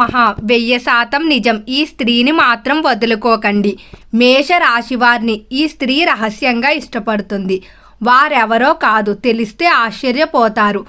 మహా వెయ్యి శాతం నిజం. ఈ స్త్రీని మాత్రం వదులుకోకండి. మేష రాశి వారిని ఈ స్త్రీ రహస్యంగా ఇష్టపడుతుంది. వారెవరో కాదు తెలిస్తే ఆశ్చర్యపోతారు.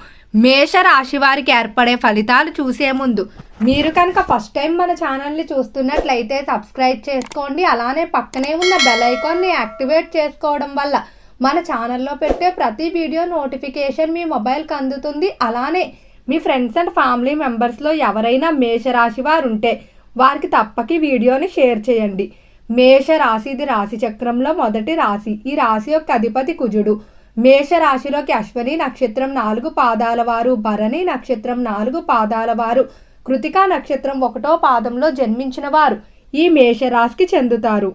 మేష రాశి వారికి ఏర్పడే ఫలితాలు చూసే ముందు మీరు కనుక ఫస్ట్ టైం మన ఛానల్ని చూస్తున్నట్లయితే సబ్స్క్రైబ్ చేసుకోండి. అలానే పక్కనే ఉన్న బెల్ ఐకాన్ని యాక్టివేట్ చేసుకోవడం వల్ల మన ఛానల్లో పెట్టే ప్రతి వీడియో నోటిఫికేషన్ మీ మొబైల్కి అందుతుంది. అలానే మీ ఫ్రెండ్స్ అండ్ ఫ్యామిలీ మెంబర్స్లో ఎవరైనా మేషరాశి వారు ఉంటే వారికి తప్పక ఈ వీడియోని షేర్ చేయండి. మేషరాశి ఇది రాశి చక్రంలో మొదటి రాశి. ఈ రాశి యొక్క అధిపతి కుజుడు. మేష రాశిలోకి అశ్వని నక్షత్రం నాలుగు పాదాల వారు భరణి నక్షత్రం నాలుగు పాదాల వారు కృతికా నక్షత్రం ఒకటో పాదంలో జన్మించిన వారు ఈ మేషరాశికి చెందుతారు.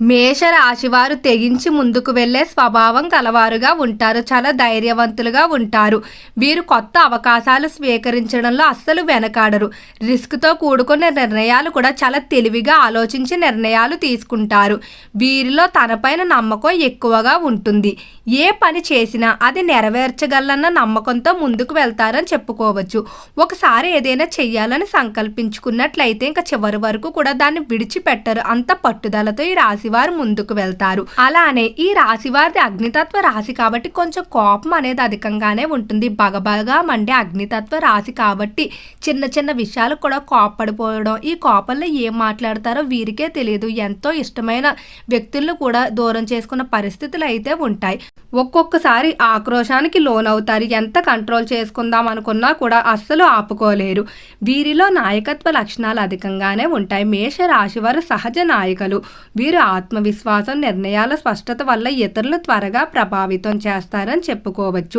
మేషరాశివారు తెగించి ముందుకు వెళ్ళే స్వభావం కలవారుగా ఉంటారు. చాలా ధైర్యవంతులుగా ఉంటారు. వీరు కొత్త అవకాశాలు స్వీకరించడంలో అస్సలు వెనకాడరు. రిస్క్తో కూడుకున్న నిర్ణయాలు కూడా చాలా తెలివిగా ఆలోచించి నిర్ణయాలు తీసుకుంటారు. వీరిలో తనపైన నమ్మకం ఎక్కువగా ఉంటుంది. ఏ పని చేసినా అది నెరవేర్చగలన్న నమ్మకంతో ముందుకు వెళ్తారని చెప్పుకోవచ్చు. ఒకసారి ఏదైనా చెయ్యాలని సంకల్పించుకున్నట్లయితే ఇంకా చివరి వరకు కూడా దాన్ని విడిచిపెట్టరు. అంత పట్టుదలతో ఈ రాశివారు ముందుకు వెళ్తారు. అలానే ఈ రాశివారిది అగ్నితత్వ రాశి కాబట్టి కొంచెం కోపం అనేది అధికంగానే ఉంటుంది. బగబగా మండే అగ్నితత్వ రాశి కాబట్టి చిన్న చిన్న విషయాలు కూడా కోపడిపోవడం ఈ కోపంలో ఏం మాట్లాడతారో వీరికే తెలియదు. ఎంతో ఇష్టమైన వ్యక్తులను కూడా దూరం చేసుకున్న పరిస్థితులు అయితే ఉంటాయి. ఒక్కొక్కసారి ఆక్రోశానికి లోనవుతారు. ఎంత కంట్రోల్ చేసుకుందాం అనుకున్నా కూడా అస్సలు ఆపుకోలేరు. వీరిలో నాయకత్వ లక్షణాలు అధికంగానే ఉంటాయి. మేష రాశి వారు సహజ నాయకులు. వీరు ఆత్మవిశ్వాసం నిర్ణయాల స్పష్టత వల్ల ఇతరులు త్వరగా ప్రభావితం చేస్తారని చెప్పుకోవచ్చు.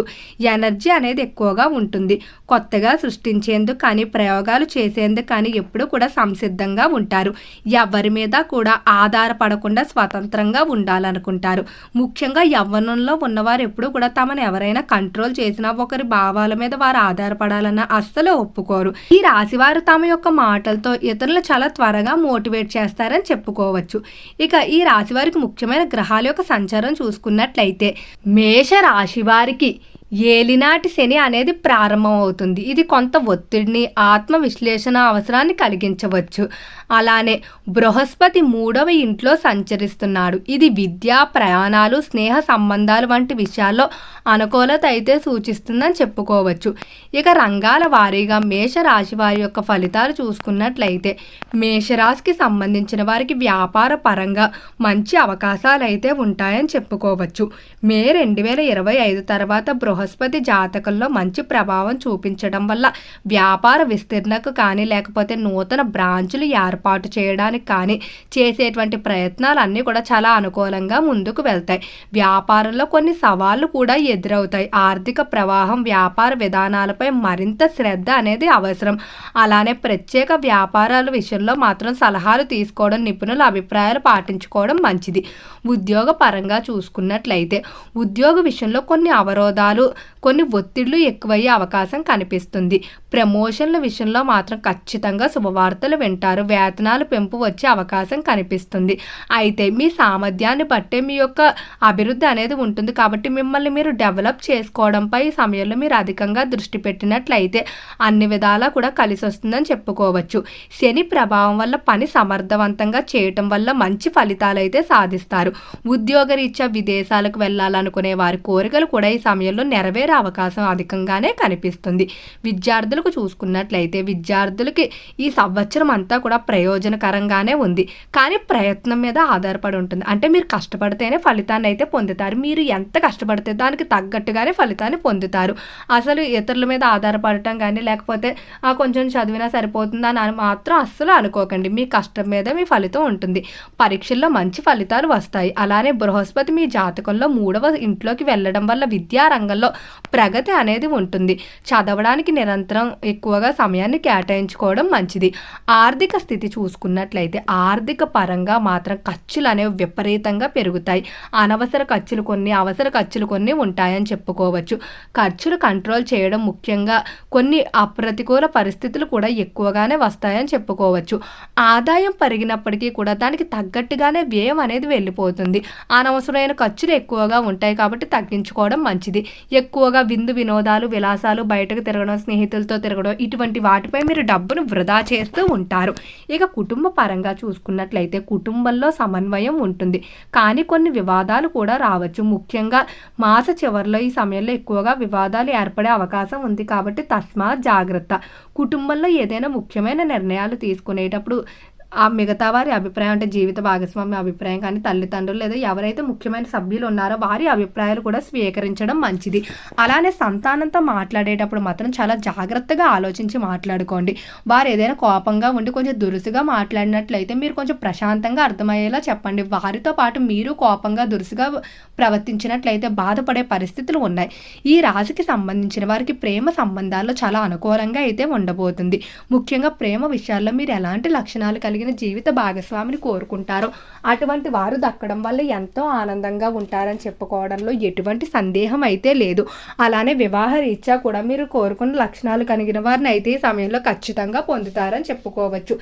ఎనర్జీ అనేది ఎక్కువగా ఉంటుంది. కొత్తగా సృష్టించేందుకు కానీ ప్రయోగాలు చేసేందుకు కానీ ఎప్పుడు కూడా సంసిద్ధంగా ఉంటారు. ఎవరి మీద కూడా ఆధారపడకుండా స్వతంత్రంగా ఉండాలనుకుంటారు. ముఖ్యంగా యవ్వనంలో ఉన్నవారు ఎప్పుడు కూడా తమను ఎవరైనా కంట్రోల్ చేసినా ఒకరి భావాల మీద వారు ఆధారపడాలన్న అస్సలు ఒప్పుకోరు. ఈ రాశివారు తమ యొక్క మాటలతో ఇతరులు చాలా త్వరగా మోటివేట్ చేస్తారని చెప్పుకోవచ్చు. ఇక ఈ రాశి వారికి ముఖ్యమైన గ్రహాల యొక్క సంచారం చూసుకున్నట్లయితే మేష రాశి వారికి ఏలినాటి శని అనేది ప్రారంభమవుతుంది ఇది కొంత ఒత్తిడిని ఆత్మ విశ్లేషణ అవసరాన్ని కలిగించవచ్చు. అలానే బృహస్పతి మూడవ ఇంట్లో సంచరిస్తున్నాడు. ఇది విద్య ప్రయాణాలు స్నేహ సంబంధాలు వంటి విషయాల్లో అనుకూలత అయితే సూచిస్తుందని చెప్పుకోవచ్చు. ఇక రంగాల వారీగా మేషరాశి వారి యొక్క ఫలితాలు చూసుకున్నట్లయితే మేషరాశికి సంబంధించిన వారికి వ్యాపార పరంగా మంచి అవకాశాలు అయితే ఉంటాయని చెప్పుకోవచ్చు. మే రెండు వేల ఇరవై ఐదు తర్వాత బృహ బృహస్పతి జాతకంలో మంచి ప్రభావం చూపించడం వల్ల వ్యాపార విస్తీర్ణకు కానీ లేకపోతే నూతన బ్రాంచులు ఏర్పాటు చేయడానికి కానీ చేసేటువంటి ప్రయత్నాలు అన్నీ కూడా చాలా అనుకూలంగా ముందుకు వెళ్తాయి. వ్యాపారంలో కొన్ని సవాళ్ళు కూడా ఎదురవుతాయి. ఆర్థిక ప్రవాహం వ్యాపార విధానాలపై మరింత శ్రద్ధ అనేది అవసరం. అలానే ప్రత్యేక వ్యాపారాల విషయంలో మాత్రం సలహాలు తీసుకోవడం నిపుణుల అభిప్రాయాలు పాటించుకోవడం మంచిది. ఉద్యోగ పరంగా చూసుకున్నట్లయితే ఉద్యోగ విషయంలో కొన్ని అవరోధాలు కొన్ని ఒత్తిళ్ళు ఎక్కువయ్యే అవకాశం కనిపిస్తుంది. ప్రమోషన్ల విషయంలో మాత్రం ఖచ్చితంగా శుభవార్తలు వింటారు. వేతనాలు పెంపు వచ్చే అవకాశం కనిపిస్తుంది. అయితే మీ సామర్థ్యాన్ని బట్టే మీ యొక్క అభివృద్ధి అనేది ఉంటుంది. కాబట్టి మిమ్మల్ని మీరు డెవలప్ చేసుకోవడంపై ఈ సమయంలో మీరు అధికంగా దృష్టి పెట్టినట్లయితే అన్ని విధాలా కూడా కలిసి వస్తుందని చెప్పుకోవచ్చు. శని ప్రభావం వల్ల పని సమర్థవంతంగా చేయటం వల్ల మంచి ఫలితాలు అయితే సాధిస్తారు. ఉద్యోగరీత్యా విదేశాలకు వెళ్ళాలనుకునే వారి కోరికలు కూడా ఈ సమయంలో నెరవేరే అవకాశం అధికంగానే కనిపిస్తుంది. విద్యార్థులకు చూసుకున్నట్లయితే విద్యార్థులకి ఈ సంవత్సరం అంతా కూడా ప్రయోజనకరంగానే ఉంది. కానీ ప్రయత్నం మీద ఆధారపడి ఉంటుంది. అంటే మీరు కష్టపడితేనే ఫలితాన్ని అయితే పొందుతారు. మీరు ఎంత కష్టపడితే దానికి తగ్గట్టుగానే ఫలితాన్ని పొందుతారు. అసలు ఇతరుల మీద ఆధారపడటం కానీ లేకపోతే కొంచెం చదివినా సరిపోతుందని అని మాత్రం అస్సలు అనుకోకండి. మీ కష్టం మీద మీ ఫలితం ఉంటుంది. పరీక్షల్లో మంచి ఫలితాలు వస్తాయి. అలానే బృహస్పతి మీ జాతకంలో మూడవ ఇంట్లోకి వెళ్ళడం వల్ల విద్యారంగంలో విషయాల్లో ప్రగతి అనేది ఉంటుంది. చదవడానికి నిరంతరం ఎక్కువగా సమయాన్ని కేటాయించుకోవడం మంచిది. ఆర్థిక స్థితి చూసుకున్నట్లయితే ఆర్థిక పరంగా మాత్రం ఖర్చులు అనేవి విపరీతంగా పెరుగుతాయి. అనవసర ఖర్చులు కొన్ని అవసర ఖర్చులు కొన్ని ఉంటాయని చెప్పుకోవచ్చు. ఖర్చులు కంట్రోల్ చేయడం ముఖ్యంగా కొన్ని అప్రతికూల పరిస్థితులు కూడా ఎక్కువగానే వస్తాయని చెప్పుకోవచ్చు. ఆదాయం పెరిగినప్పటికీ కూడా దానికి తగ్గట్టుగానే వ్యయం అనేది వెళ్ళిపోతుంది. అనవసరమైన ఖర్చులు ఎక్కువగా ఉంటాయి కాబట్టి తగ్గించుకోవడం మంచిది. ఎక్కువగా విందు వినోదాలు విలాసాలు బయటకు తిరగడం స్నేహితులతో తిరగడం ఇటువంటి వాటిపై మీరు డబ్బును వృధా చేస్తూ ఉంటారు. ఇక కుటుంబ పరంగా చూసుకున్నట్లయితే కుటుంబంలో సమన్వయం ఉంటుంది. కానీ కొన్ని వివాదాలు కూడా రావచ్చు. ముఖ్యంగా మాస చివరిలో ఈ సమయంలో ఎక్కువగా వివాదాలు ఏర్పడే అవకాశం ఉంది కాబట్టి తస్మాత్ జాగ్రత్త. కుటుంబంలో ఏదైనా ముఖ్యమైన నిర్ణయాలు తీసుకునేటప్పుడు ఆ మిగతా వారి అభిప్రాయం అంటే జీవిత భాగస్వామి అభిప్రాయం కానీ తల్లిదండ్రులు లేదా ఎవరైతే ముఖ్యమైన సభ్యులు ఉన్నారో వారి అభిప్రాయాలు కూడా స్వీకరించడం మంచిది. అలానే సంతానంతో మాట్లాడేటప్పుడు మాత్రం చాలా జాగ్రత్తగా ఆలోచించి మాట్లాడుకోండి. వారు ఏదైనా కోపంగా ఉండి కొంచెం దురుసుగా మాట్లాడినట్లయితే మీరు కొంచెం ప్రశాంతంగా అర్థమయ్యేలా చెప్పండి. వారితో పాటు మీరు కోపంగా దురుసుగా ప్రవర్తించినట్లయితే బాధపడే పరిస్థితులు ఉన్నాయి. ఈ రాశికి సంబంధించిన వారికి ప్రేమ సంబంధాల్లో చాలా అనుకూలంగా అయితే ఉండబోతుంది. ముఖ్యంగా ప్రేమ విషయాల్లో మీరు ఎలాంటి లక్షణాలు కలిగి కలిగిన జీవిత భాగస్వామిని కోరుకుంటారు. అటువంటి వారు దక్కడం వల్ల ఎంతో ఆనందంగా ఉంటారని చెప్పుకోవడంలో ఎటువంటి సందేహం అయితే లేదు. అలానే వివాహ రీత్యా కూడా మీరు కోరుకున్న లక్షణాలు కలిగిన వారిని అయితే ఈ సమయంలో ఖచ్చితంగా పొందుతారని చెప్పుకోవచ్చు.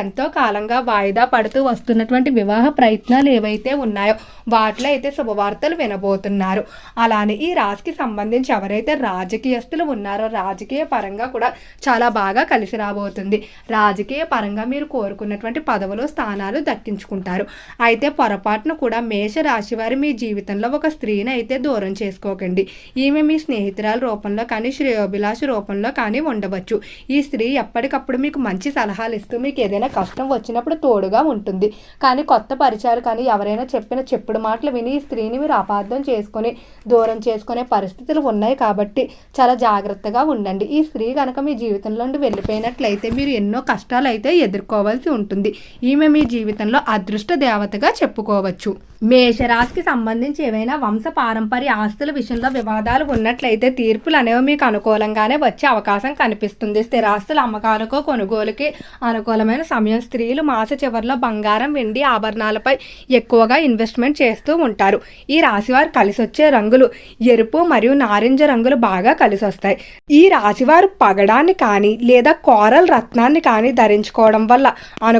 ఎంతో కాలంగా వాయిదా పడుతూ వస్తున్నటువంటి వివాహ ప్రయత్నాలు ఏవైతే ఉన్నాయో వాటిలో అయితే శుభవార్తలు వినబోతున్నారు. అలానే ఈ రాశికి సంబంధించి ఎవరైతే రాజకీయస్తులు ఉన్నారో రాజకీయ పరంగా కూడా చాలా బాగా కలిసి రాబోతుంది. రాజకీయ పరంగా మీరు కోరుకున్నటువంటి పదవులు స్థానాలు దక్కించుకుంటారు. అయితే పొరపాటున కూడా మేష రాశి వారి మీ జీవితంలో ఒక స్త్రీని అయితే దూరం చేసుకోకండి. ఈమె మీ స్నేహితురాల రూపంలో కానీ శ్రేయోభిలాష రూపంలో కానీ ఉండవచ్చు. ఈ స్త్రీ ఎప్పటికప్పుడు మీకు మంచి సలహాలు ఇస్తూ మీకు ఏదైనా కష్టం వచ్చినప్పుడు తోడుగా ఉంటుంది. కానీ కొత్త పరిచయాలు కానీ ఎవరైనా చెప్పిన చెప్పుడు మాటలు విని ఈ స్త్రీని మీరు అపార్థం చేసుకొని దూరం చేసుకునే పరిస్థితులు ఉన్నాయి కాబట్టి చాలా జాగ్రత్తగా ఉండండి. ఈ స్త్రీ కనుక మీ జీవితంలో నుండి వెళ్ళిపోయినట్లయితే మీరు ఎన్నో కష్టాలు అయితే ఎదుర్కోవాల్సి ఉంటుంది. ఈమె మీ జీవితంలో అదృష్ట దేవతగా చెప్పుకోవచ్చు. మేషరాశికి సంబంధించి ఏవైనా వంశ పారంపర్య ఆస్తుల విషయంలో వివాదాలు ఉన్నట్లయితే తీర్పులు అనేవి మీకు అనుకూలంగానే వచ్చే అవకాశం కనిపిస్తుంది. స్థిరాస్తుల అమ్మకాలకు కొనుగోలుకి అనుకూలమైన సమయం స్త్రీలు మాస చివరిలో బంగారం వెండి ఆభరణాలపై ఎక్కువగా ఇన్వెస్ట్మెంట్ చేస్తూ ఉంటారు. ఈ రాశివారు కలిసి వచ్చే రంగులు ఎరుపు మరియు నారింజ రంగులు బాగా కలిసి వస్తాయి ఈ రాశివారు పగడాన్ని కానీ లేదా కోరల్ రత్నాన్ని కానీ ధరించుకోవడం వల్ల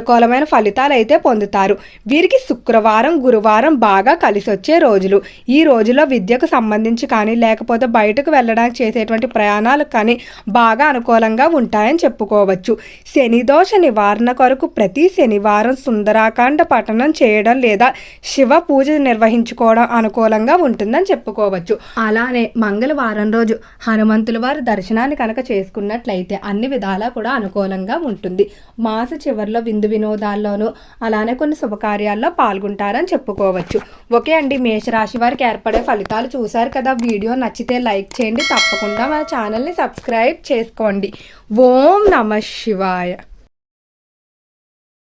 అనుకూలమైన ఫలితాలు అయితే పొందుతారు. వీరికి శుక్రవారం గురువారం బాగా కలిసి వచ్చే రోజులు. ఈ రోజులో విద్యకు సంబంధించి కానీ లేకపోతే బయటకు వెళ్ళడానికి చేసేటువంటి ప్రయాణాలు కానీ బాగా అనుకూలంగా ఉంటాయని చెప్పుకోవచ్చు. శని దోష నివారణ కొరకు ప్రతి శనివారం సుందరాకాండ పఠనం చేయడం లేదా శివ పూజ నిర్వహించుకోవడం అనుకూలంగా ఉంటుందని చెప్పుకోవచ్చు. అలానే మంగళవారం రోజు హనుమంతుల వారి దర్శనాన్ని కనుక చేసుకున్నట్లయితే అన్ని విధాలా కూడా అనుకూలంగా ఉంటుంది. మాస చివరిలో విందు విందు వినోదాల్లోనూ అలానే కొన్ని శుభకార్యాల్లో పాల్గొంటారని చెప్పుకోవచ్చు. ఓకే అండి మేషరాశి వారికి ఏర్పడే ఫలితాలు చూశారు కదా. వీడియో నచ్చితే లైక్ చేయండి. తప్పకుండా మన ఛానల్ని సబ్స్క్రైబ్ చేసుకోండి. ఓం నమ శివాయ.